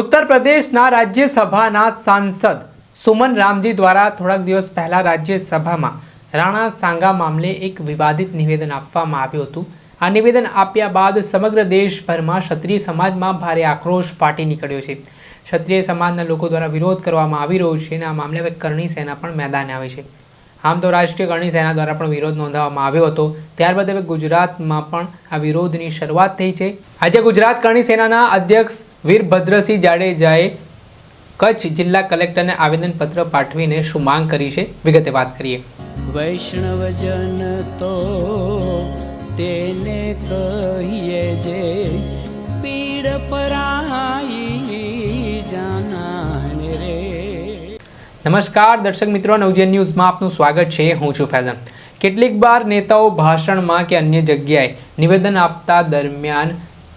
ઉત્તર પ્રદેશના રાજ્યસભાના સાંસદ સુમન રામજી દ્વારા થોડાક દિવસ પહેલા રાજ્યસભામાં રાણા સાંગા મામલે એક વિવાદિત નિવેદન આપવામાં આવ્યું હતું. આ નિવેદન આપ્યા બાદ સમગ્ર દેશભરમાં ક્ષત્રિય સમાજમાં ભારે આક્રોશ ફાટી નીકળ્યો છે. ક્ષત્રિય સમાજના લોકો દ્વારા વિરોધ કરવામાં આવી રહ્યો છે અને આ મામલે હવે કરણી સેના પણ મેદાને આવે છે. આમ તો રાષ્ટ્રીય કરણી સેના દ્વારા પણ વિરોધ નોંધાવવામાં આવ્યો હતો. ત્યારબાદ હવે ગુજરાતમાં પણ આ વિરોધની શરૂઆત થઈ છે. આજે ગુજરાત કરણી સેનાના અધ્યક્ષ વીરભદ્રસિંહ જાડેજાએ કચ્છ જિલ્લા કલેક્ટરને આવેદનપત્ર પાઠવીને શું માંગ કરી છે? વિગતે વાત કરીએ. વૈષ્ણવજન તો તેને કહીએ જે પીડ પરાઈ જાનાને રે. નમસ્કાર દર્શક મિત્રો નવજીવન ન્યૂઝમાં આપનું સ્વાગત છે. હું છું ફેઝન કેટલીક વાર નેતાઓ ભાષણમાં કે અન્ય જગ્યાએ નિવેદન આપતા દરમિયાન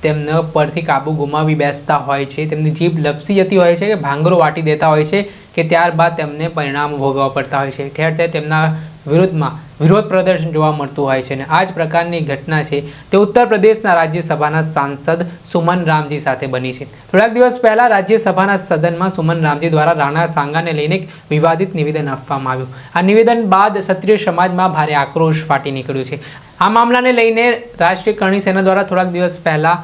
તેમના પરથી કાબુ ગુમાવી બેસતા હોય છે. તેમની જીભ લપસી જતી હોય છે કે ભાંગરો વાટી દેતા હોય છે કે ત્યારબાદ તેમને પરિણામ ભોગવવા પડતા હોય છે. ઠેર ઠેર તેમના વિરુદ્ધમાં વિરોધ પ્રદર્શન જોવા મળતું હોય છે અને આ જ પ્રકારની ઘટના છે. તે ઉત્તર પ્રદેશના રાજ્યસભાના સાંસદ સુમન રામજી સાથે બની છે. થોડાક દિવસ પહેલા રાજ્યસભાના સદનમાં સુમન રામજી દ્વારા રાણા સાંગાને લઈને એક વિવાદિત નિવેદન આપવામાં આવ્યું. આ નિવેદન બાદ ક્ષત્રિય સમાજમાં ભારે આક્રોશ ફાટી નીકળ્યો છે. આ મામલાને લઈને રાષ્ટ્રીય કરણી સેના દ્વારા થોડાક દિવસ પહેલા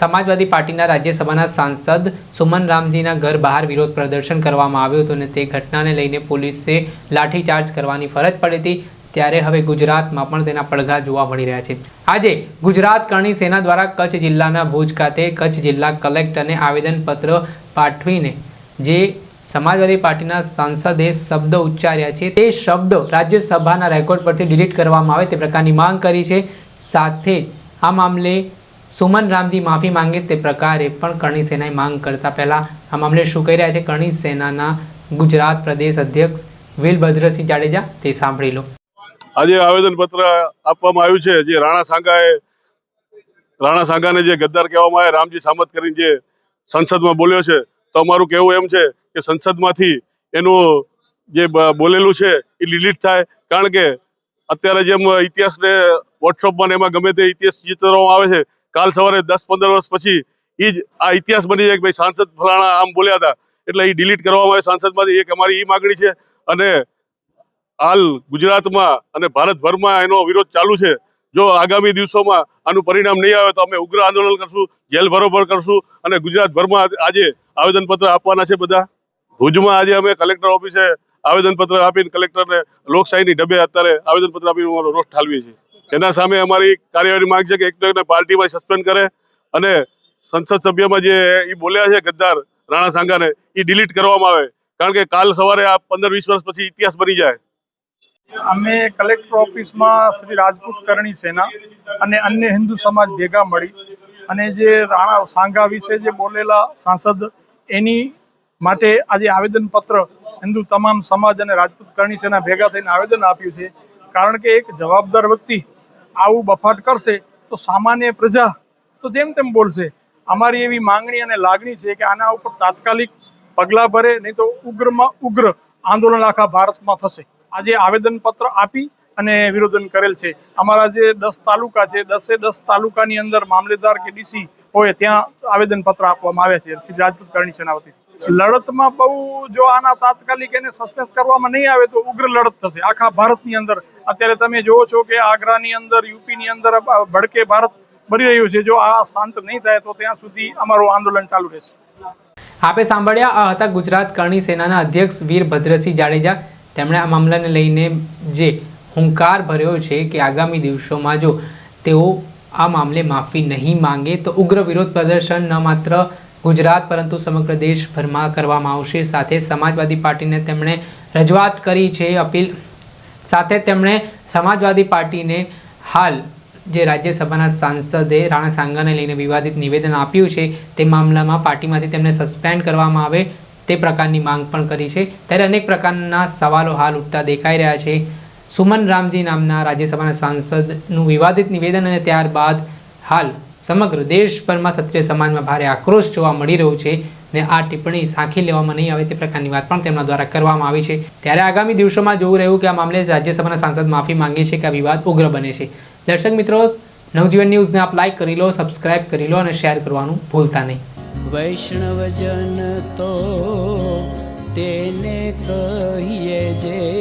સમાજવાદી પાર્ટીના રાજ્યસભાના સાંસદ સુમન રામજીના ઘર બહાર વિરોધ પ્રદર્શન કરવામાં આવ્યું હતું અને તે ઘટનાને લઈને પોલીસે લાઠીચાર્જ કરવાની ફરજ પડી હતી. ત્યારે હવે ગુજરાતમાં પણ તેના પડઘા જોવા મળી રહ્યા છે. આજે ગુજરાત કરણી સેના દ્વારા કચ્છ જિલ્લાના ભુજ ખાતે કચ્છ જિલ્લા કલેક્ટરને આવેદનપત્ર પાઠવીને જે સમાજવાદી પાર્ટીના સાંસદે શબ્દ ઉચ્ચાર્યા છે, તે શબ્દો રાજ્યસભાના રેકોર્ડ પરથી ડિલીટ કરવામાં આવે તે પ્રકારની માંગ કરી છે. સાથે આ મામલે સુમન રામજી માફી માંગે તે પ્રકારે પણ કરણી સેનાએ માંગ કરતા પહેલા આ મામલે શું કહી રહ્યા છે? કરણી સેનાના ગુજરાત પ્રદેશ અધ્યક્ષ વીરભદ્રસિંહ જાડેજા, તે સાંભળી લો. આજે આવેદન પત્ર આપવામાં આવ્યું છે જે રાણા સાંગાએ, રાણા સાંગાને જે ગદ્દાર કહેવામાં આવે, રામજી સામત કરીને જે સંસદમાં બોલ્યો છે, તો અમારું કહેવું એમ છે કે સંસદમાંથી એનું જે બોલેલું છે એ ડિલીટ થાય, કારણ કે અત્યારે જેમ ઇતિહાસને, વોટ્સઅપમાં એમાં ગમે તે ઇતિહાસ ચિતરવામાં આવે છે કાલ સવારે દસ પંદર વર્ષ પછી એ જ આ ઇતિહાસ બની જાય કે ભાઈ સાંસદ ફલાણા આમ બોલ્યા હતા. એટલે એ ડિલીટ કરવામાં આવે, સાંસદમાંથી એક અમારી એ માગણી છે. અને હાલ ગુજરાતમાં અને ભારતભરમાં એનો વિરોધ ચાલુ છે. જો આગામી દિવસોમાં આનું પરિણામ નહીં આવે તો અમે ઉગ્ર આંદોલન કરશું, જેલ ભરોભર કરશું અને ગુજરાતભરમાં આજે આવેદનપત્ર આપવાના છે બધા. ભુજમાં આજે અમે કલેક્ટર ઓફિસે આવેદનપત્ર આપીને કલેક્ટરને લોકશાહીની ઢબે અત્યારે આવેદનપત્ર આપીને રોષ ઠાલવીએ છીએ. એના સામે અમારી કાર્યવાહી માંગ છે કે એક તો એને પાર્ટીમાં સસ્પેન્ડ કરે અને સંસદ સભ્યમાં જે એ બોલ્યા છે ગદ્દાર રાણા સાંગાને એ ડિલીટ કરવામાં આવે. કારણ કે કાલ સવારે આ પંદર વીસ વર્ષ પછી ઇતિહાસ બની જાય. અમે કલેક્ટર ઓફિસમાં શ્રી રાજપૂત કરણી સેના અને અન્ય હિન્દુ સમાજ ભેગા મળી અને જે રાણા સાંઘા વિશે જે બોલેલા સાંસદ, એની માટે આજે આવેદનપત્ર હિન્દુ તમામ સમાજ અને રાજપૂત કરણી સેના ભેગા થઈને આવેદન આપ્યું છે. કારણ કે એક જવાબદાર વ્યક્તિ આવું બફાટ કરશે તો સામાન્ય પ્રજા તો જેમ તેમ બોલશે. અમારી એવી માંગણી અને લાગણી છે કે આના ઉપર તાત્કાલિક પગલાં ભરે, નહીં તો ઉગ્રમાં ઉગ્ર આંદોલન આખા ભારતમાં થશે. આજે આવેદનપત્ર આપી અને વિરોધન કરેલ છે. અમારા જે દસ તાલુકા છે, દસે દસ તાલુકાની અંદર મામલેદાર કે ડીસી હોય, ત્યાં આવેદનપત્ર આપવામાં આવ્યા છે. શ્રી રાજપૂત કરણી સેના લડતમાં બહુ જો આના તાત્કાલિક એને સસ્પેન્સ કરવામાં નહીં આવે તો ઉગ્ર લડત થશે. આખા ભારતની અંદર. અત્યારે તમે જુઓ છો કે આગ્રાની અંદર, યુપીની અંદર ભડકે ભારત ભરી રહ્યું છે. જો આ શાંત નહીં થાય તો ત્યાં સુધી અમારું આંદોલન ચાલુ રહેશે. આપે સાંભળ્યા, આ હતા ગુજરાત કરણી સેનાના અધ્યક્ષ વીરભદ્રસિંહ જાડેજા. તેમણે આ મામલાને લઈને જે હુંકાર ભર્યો છે કે આગામી દિવસોમાં જો તેઓ આ મામલે માફી નહીં માંગે તો ઉગ્ર વિરોધ પ્રદર્શન ન માત્ર ગુજરાત, પરંતુ સમગ્ર દેશભરમાં કરવામાં આવશે. સાથે સમાજવાદી પાર્ટીને તેમણે રજૂઆત કરી છે અપીલ. સાથે તેમણે સમાજવાદી પાર્ટીને હાલ જે રાજ્યસભાના સાંસદે રાણા સાંગાને લઈને વિવાદિત નિવેદન આપ્યું છે, તે મામલામાં પાર્ટીમાંથી તેમને સસ્પેન્ડ કરવામાં આવે તે પ્રકારની માંગ પણ કરી છે. ત્યારે અનેક પ્રકારના સવાલો હાલ ઉઠતા દેખાઈ રહ્યા છે. સુમન રામજી નામના રાજ્યસભાના સાંસદનું વિવાદિત નિવેદન અને ત્યારબાદ હાલ સમગ્ર દેશભરમાં ક્ષત્રિય સમાજમાં ભારે આક્રોશ જોવા મળી રહ્યો છે ને આ ટિપ્પણી સાંખી લેવામાં નહીં આવે તે પ્રકારની વાત પણ તેમના દ્વારા કરવામાં આવી છે. ત્યારે આગામી દિવસોમાં જોવું રહ્યું કે આ મામલે રાજ્યસભાના સાંસદ માફી માંગે છે કે આ વિવાદ ઉગ્ર બને છે. દર્શક મિત્રો, નવજીવન ન્યૂઝને આપ લાઈક કરી લો, સબસ્ક્રાઇબ કરી લો અને શેર કરવાનું ભૂલતા નહીં. વૈષ્ણવજન તો તેને કહીએ જે